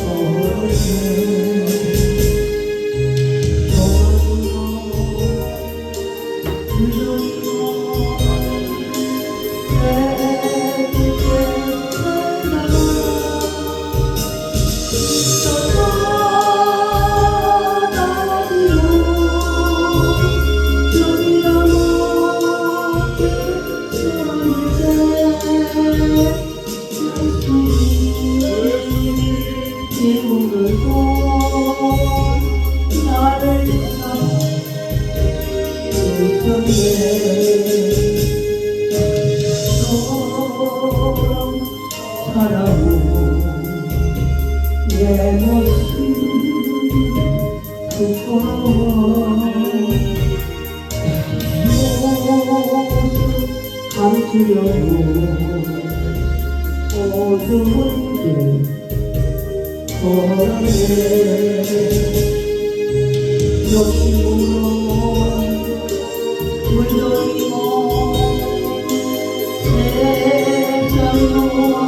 Oh, 지우고 나를 불편해 바라보고 내 모습 부끄러워 모습 감추려고 어두운 길 보라네 여기 물론 물놀이 뭐 세상으로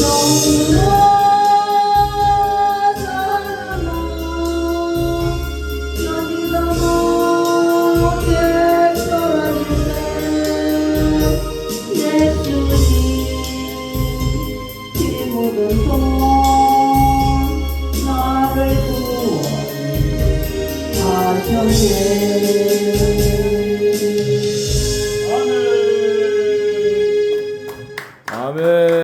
Não.